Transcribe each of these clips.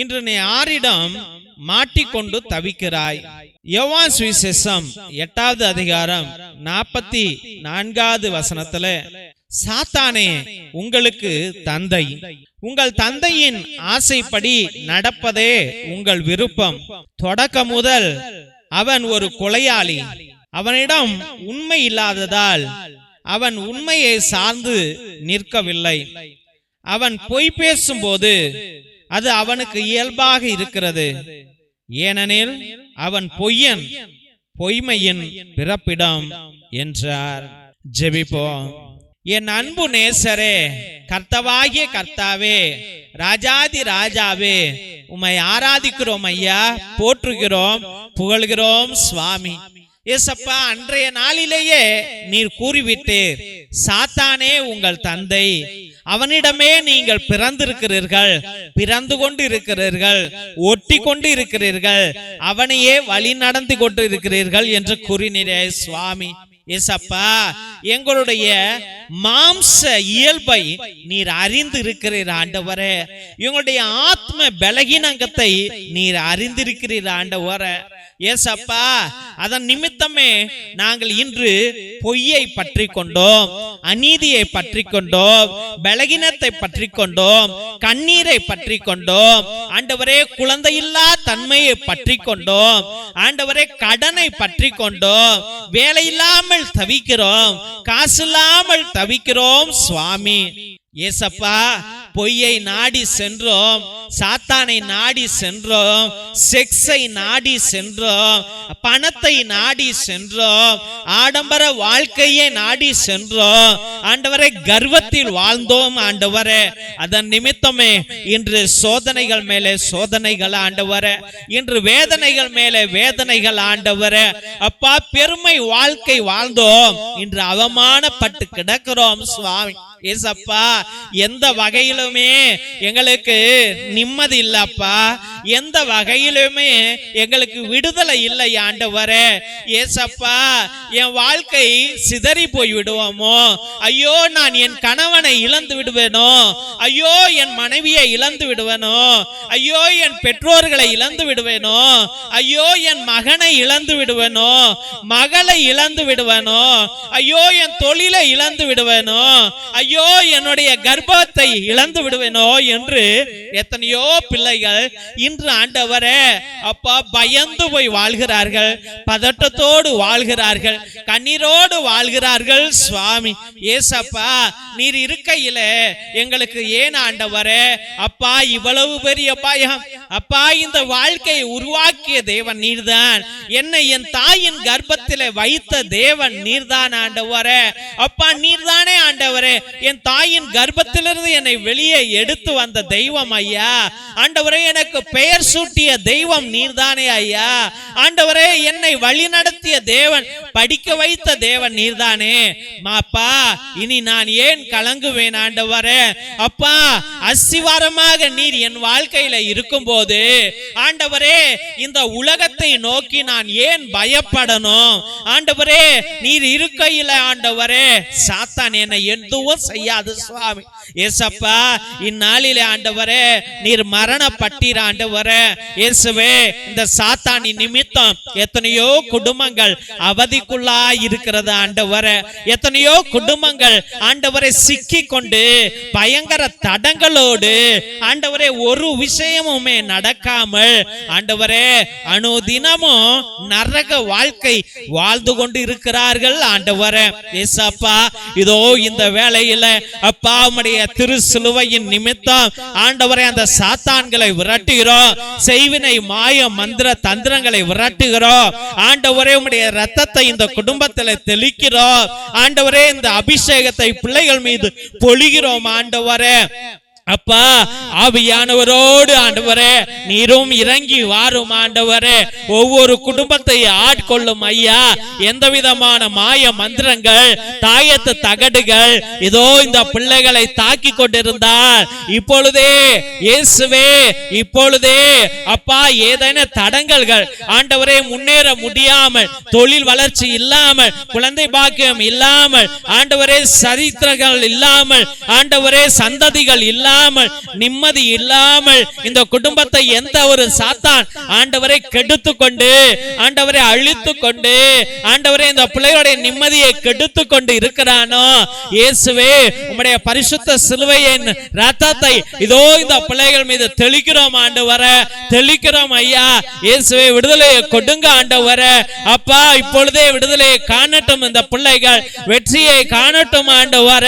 இன்று நீ ஆரிடம் மாட்டிக்கொண்டு தவிக்கிறாய். யோவான் சுவிசேஷம் எட்டாவது அதிகாரம் நாற்பத்தி நான்காவது வசனத்துல சாத்தானே உங்களுக்கு தந்தை. உங்கள் தந்தையின் ஆசைப்படி நடப்பதே உங்கள் விருப்பம். தொடக்க முதல் அவன் ஒரு கொலையாளி. அவனிடம் உண்மை இல்லாததால் அவன் உண்மையை சார்ந்து நிற்கவில்லை. அவன் பொய் பேசும்போது அது அவனுக்கு இயல்பாக இருக்கிறது. ஏனெனில் அவன் பொய்யன் பொய்மையின் பிறப்பிடம் என்றார். ஜெபிப்போம். என் அன்பு நேசரே கர்த்தவாகிய கர்த்தாவே ராஜாதி ராஜாவே உம்மை ஆராதிக்கிறோம் ஐயா போற்றுகிறோம் புகழ்கிறோம் சுவாமி. ஏசப்பா அன்றைய நாளிலேயே நீர் கூறிவிட்டீர் சாத்தானே உங்கள் தந்தை அவனிடமே நீங்கள் பிறந்திருக்கிறீர்கள் பிறந்து கொண்டு இருக்கிறீர்கள் ஒட்டி கொண்டு இருக்கிறீர்கள் அவனையே வழி நடந்து கொண்டு இருக்கிறீர்கள் என்று கூறினீரே சுவாமி. ஏசப்பா எங்களுடைய மாம்ச இயல்பை நீர் அறிந்து இருக்கிறீர் ஆண்டவரே. எங்களுடைய ஆத்ம பலகீனங்கத்தை நீர் அறிந்திருக்கிறீர் ஆண்டவரே. ஏசப்பா அதன் நிமித்தமே நாங்கள் இன்று பொய்யை பற்றி கொண்டோம் அநீதியை பற்றி கொண்டோம் பலகீனத்தை பற்றி கொண்டோம் கண்ணீரை பற்றி கொண்டோம். ஆண்டவரே குழந்தையில்லா தன்மையை பற்றி கொண்டோம். ஆண்டவரே கடனை பற்றி கொண்டோம். வேலை இல்லாமல் தவிக்கிறோம். காசு இல்லாமல் தவிக்கிறோம் சுவாமி. ஏசப்பா பொய்யை நாடி சென்றோம் சாத்தானை நாடி சென்றோம் செக்ஸை நாடி சென்றோம் பணத்தை நாடி சென்றோம் ஆடம்பர வாழ்க்கையை நாடி சென்றோம். ஆண்டவரை கர்வத்தில் வாழ்ந்தோம் ஆண்டவரே. அதன் நிமித்தமே இன்று சோதனைகள் மேலே சோதனைகள் ஆண்டவரே. இன்று வேதனைகள் மேலே வேதனைகள் ஆண்டவரே. அப்பா பெருமை வாழ்க்கை வாழ்ந்தோம். இன்று அவமானப்பட்டு கிடக்கிறோம் சுவாமி. ஏசப்பா எந்த வகையிலுமே எங்களுக்கு நிம்மதி இல்லப்பா. எந்த வகையிலுமே எங்களுக்கு விடுதலை இல்லை ஆண்டவரே. ஏசப்பா என் வாழ்க்கை சிதறி போய் விடுவோமோ ஐயோ நான் என் கணவனை இழந்து விடுவேனோ? ஐயோ என் மனைவியை இழந்து விடுவேனோ? ஐயோ என் பெற்றோர்களை இழந்து விடுவேனோ? ஐயோ என் மகனை இழந்து விடுவேனோ? மகளை இழந்து விடுவேனோ? ஐயோ என் தொழிலை இழந்து விடுவேனோ? ஐயோ என்னுடைய கர்ப்பத்தை இழந்து விடுவேனோ என்று எத்தனையோ பிள்ளைகள் இன்று ஆண்டவரே அப்பா பயந்து போய் வாழ்கிறார்கள் பதட்டத்தோடு வாழ்கிறார்கள் கண்ணீரோடு வாழ்கிறார்கள். சுவாமி ஏசப்பா நீர் இருக்கையில எங்களுக்கு ஏன் ஆண்டவரே? அப்பா இவ்வளவு பெரிய பயம். அப்பா இந்த வாழ்க்கையை உருவாக்கிய தேவன் நீர்தான். என்னை என் தாயின் கர்ப்பத்திலே வைத்த தேவன் நீர்தான் ஆண்டவரே. அப்பா நீர்தானே ஆண்டவரே. என் தாயின் கர்ப்பத்திலிருந்து என்னை வெளியே எடுத்து வந்த தெய்வம் ஐயா. ஆண்டவரே எனக்கு பெயர் சூட்டிய தெய்வம் நீர்தானே ஐயா. ஆண்டவரே என்னை வழி நடத்திய தேவன் படிக்க வைத்த தேவன் நீர்தானே. மாப்பா இனி நான் ஏன் கலங்குவேன் ஆண்டவரே? அப்பா அசிவாரமாக நீர் என் வாழ்க்கையில இருக்கும்போது ஆண்டவரே இந்த உலகத்தை நோக்கி நான் ஏன் பயப்படணும்? ஆண்டவரே நீர் இருக்கையில ஆண்டவரே சாத்தான் என்னை எதுவும் செய்யாது சுவாமி ஏசப்பா இந்நாளிலே ஆண்டவரே நீர் மரணப்பட்டீர் ஆண்டவரே. இயேசுவே இந்த சாத்தானி நிமித்தம் எத்தனையோ குடும்பங்கள் அவதிக்குள்ளா இருக்கிறது ஆண்டவரே. எத்தனையோ குடும்பங்கள் ஆண்டவரை சிக்கி கொண்டு பயங்கர தடங்களோடு ஆண்டவரே ஒரு விஷயமுமே நடக்காமல் ஆண்டவரே அனுதினமும் நரக வாழ்க்கை வாழ்ந்து கொண்டு இருக்கிறார்கள் ஆண்டவரே. ஏசப்பா இதோ இந்த வேலையில அப்பா அவருடைய திரு சிலுவையின் நிமித்தம் ஆண்டவரை அந்த சாத்தான்களை விரட்டுகிறோம். செய்வினை மாய மந்திர தந்திரங்களை விரட்டுகிறோம். ஆண்டவரே உடைய ரத்தத்தை இந்த குடும்பத்தில் தெளிக்கிறோம். ஆண்டவரே இந்த அபிஷேகத்தை பிள்ளைகள் மீது பொழிகிறோம் ஆண்டவரே. அப்பா ஆவியானவரோடு ஆண்டவரே நீரும் இறங்கி வாரும் ஆண்டவரே. ஒவ்வொரு குடும்பத்தை ஆட்கொள்ளும் ஐயா. எந்த விதமான மாய மந்திரங்கள் தாயத்து தகடுகள் இதோ இந்த பிள்ளைகளை தாக்கி கொண்டிருந்தால் இப்பொழுதே இயேசுவே இப்பொழுதே அப்பா ஏதேன தடங்கல்கள். ஆண்டவரே முன்னேற முடியாமல் தொழில் வளர்ச்சி இல்லாமல் குழந்தை பாக்கியம் இல்லாமல் ஆண்டவரே சரித்திரங்கள் இல்லாமல் ஆண்டவரே சந்ததிகள் இல்லாமல் இல்லாமல் நிம்மதி இல்லாமல் இந்த குடும்பத்தை எந்த ஒரு சாத்தான் ஆண்டவரை கெடுத்து கொண்டு ஆண்டவரை அழித்து கொண்டு ஆண்டவரை இந்த பிள்ளைகளுடைய நிம்மதியை கெடுத்து கொண்டு இருக்கிறானோ? இயேசுவே உம்முடைய பரிசுத்த சிலுவையின் ரத்தத்தை இதோ இந்த பிள்ளைகள் மீது தெளிக்கிறோம் ஆண்டு வர தெளிக்கிறோம் ஐயா. இயேசுவே விடுதலையை கொடுங்க ஆண்டு வர அப்பா இப்பொழுதே விடுதலையை காணட்டும் இந்த பிள்ளைகள் வெற்றியை காணட்டும் ஆண்டு வர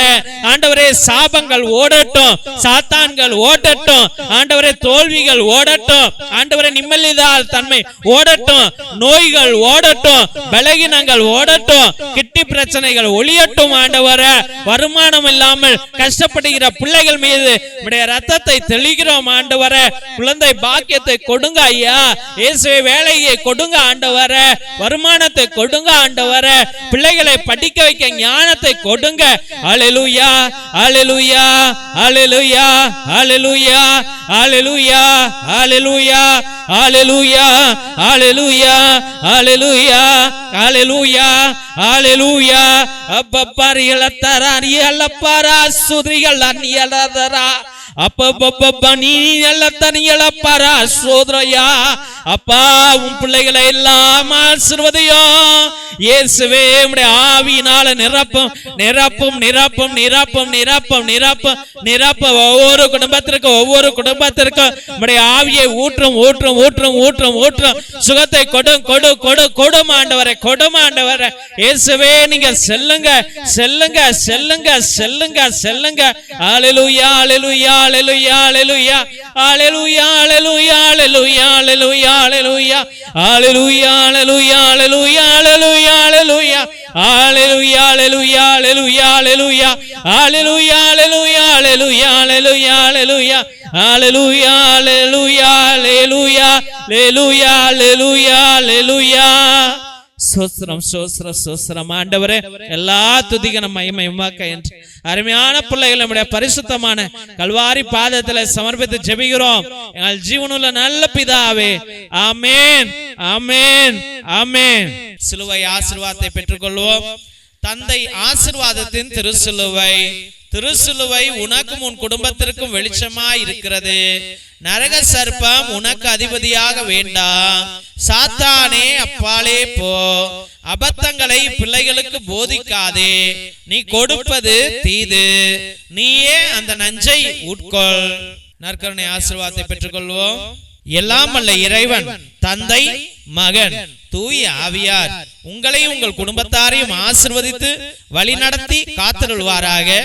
ஆண்டவரே சாபங்கள் ஓடட்டும் சாத்தான்கள் ஓடட்டும். ஆண்டவரே தோல்விகள் ஓடட்டும். ஆண்டவரே நிம்மதிதால் தன்மை ஓடட்டும். நோய்கள் ஓடட்டும். பலகீனங்கள் ஓடட்டும். கிட்டி பிரச்சனைகள் ஒளியட்டும் ஆண்டவர. வருமானம் இல்லாமல் கஷ்டப்படுகிற பிள்ளைகள் மீது உடைய ரத்தத்தை தெளிக்கிறோம் ஆண்டவர. குழந்தை பாக்கியத்தை கொடுங்க ஐயா. இயேசுவை வேலையை கொடுங்க ஆண்டவர. வருமானத்தை கொடுங்க ஆண்டவர. பிள்ளைகளை படிக்க வைக்க ஞானத்தை கொடுங்க. அலெலுயா அலெலுயா அலெலுயா அலெலுயா அலெலுயா அலெலுயா அலெலுயா அலெலுயா அலெலுயா அலெலுயா அலெலுயா அப்பப்பாரி இளத்தராரி அல்லப்பாரா சுதிரிகள் அந்நியலதரா அப்பப்பப்பப்பா நீ எல்லத்தனி இழப்பாரா சோதரையா அப்பா உன் பிள்ளைகளை எல்லாம் ஆசிர்வதியும். இயேசுவே உம்முடைய ஆவியினால நிரப்பும் நிரப்பும் நிரப்பும் நிரப்பும் நிரப்பும் நிரப்பும் நிரப்ப ஒவ்வொரு குடும்பத்திற்கும் ஒவ்வொரு குடும்பத்திற்கும் உம்முடைய ஆவியை ஊற்றும் ஊற்றும் ஊற்றும் ஊற்றும் ஊற்றும். சுகத்தை கொடும் கொடு கொடு கொடும் ஆண்டவரை கொடும் ஆண்டவரை. இயேசுவே நீங்க செல்லுங்க செல்லுங்க செல்லுங்க செல்லுங்க செல்லுங்க. ஹalleluya ஹalleluya ஹalleluya ஹalleluya. ஹalleluya ஹalleluya ஹalleluya ஹalleluya. ஹalleluya ஹalleluya ஹalleluya ஹalleluya. ஹalleluya ஹalleluya ஹalleluya ஹalleluya ஹalleluya ஹalleluya ஹalleluya ஹalleluya ஹalleluya ஹalleluya ஹalleluya ஹalleluya ஹalleluya ஹalleluya ஹalleluya ஹalleluya ஹalleluya சோஸ்திரம் சோஸ்திரம் சோஸ்திரம் ஆண்டவரே எல்லா துதிகன மகிமை உமாக்க என்று. அருமையான பிள்ளைகள் நம்முடைய பரிசுத்தமான கல்வாரி பாதத்தில் சமர்ப்பித்து ஜெபிக்கிறோம். எங்கள் ஜீவனுள்ள நல்ல பிதாவே. ஆமேன். ஆமேன். ஆமேன். சிலுவை ஆசிர்வாதத்தை பெற்றுக்கொள்வோம். தந்தை ஆசிர்வாதத்தின் திருசிலுவை திருசிலுவை உனக்கும் உன் குடும்பத்திற்கும் வெளிச்சமாய் இருக்கிறது. நரக சர்ப்பம் உனக்கு அதிபதியாக வேண்டாம் சாத்தானே அப்பாலே போ. அபத்தங்களை பிள்ளைகளுக்கு போதிக்காதே. நீ கொடுப்பது தீது. நீயே அந்த நஞ்சை உட்கொள். நற்கருணை ஆசிர்வாதத்தை பெற்றுக்கொள்வோம். எல்லாம் அல்ல இறைவன் தந்தை மகன் தூய ஆவியார். உங்களையும் உங்கள் குடும்பத்தாரையும் ஆசிர்வதித்து வழிநடத்தி காத்திருள்வாராக.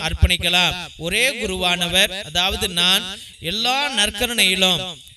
அர்ப்பணிக்கலாம். ஒரே குருவானவர் அதாவது நான் எல்லா நற்கருணையிலும்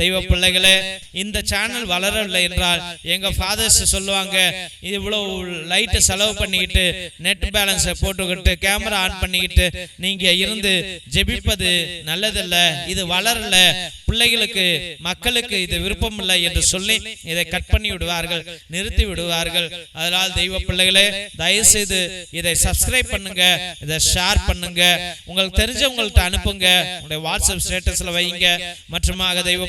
தெய்வ பிள்ளைகளே இந்த சேனல் வளரவில்லை என்றால் எங்க ஃபாதர்ஸ் சொல்லுவாங்க இவ்வளவு லைட்டை செலவு பண்ணிக்கிட்டு நெட் பேலன்ஸை போட்டுக்கிட்டு கேமரா ஆன் பண்ணிக்கிட்டு நீங்க இருந்து ஜெபிப்பது நல்லதல்ல இது வளரல பிள்ளைகளுக்கு மக்களுக்கு இது விருப்பம் இல்லை என்று சொல்லி இதை கட் பண்ணி விடுவார்கள் நிறுத்தி விடுவார்கள். அதனால் தெய்வ பிள்ளைகளே தயவு செய்து இதை சப்ஸ்கிரைப் பண்ணுங்க இதை ஷேர் பண்ணுங்க. உங்களுக்கு தெரிஞ்சவங்கள்ட்ட அனுப்புங்க உங்களுடைய வாட்ஸ்அப் ஸ்டேட்டஸ்ல வைங்க. மற்றுமாக தெய்வ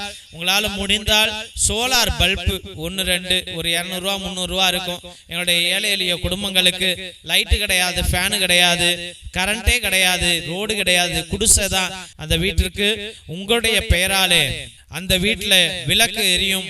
உங்களால முடிந்தால் சோலார் பல்பு ஒன்று ரெண்டு ஒரு இரநூறுவா முந்நூறுரூவா இருக்கும். எங்களுடைய ஏழை எளிய குடும்பங்களுக்கு லைட்டு கிடையாது ஃபேனு கிடையாது கரண்டே கிடையாது ரோடு கிடையாது குடிசை தான். அந்த வீட்டிற்கு உங்களுடைய பெயராலே அந்த வீட்டில் விளக்கு எரியும்.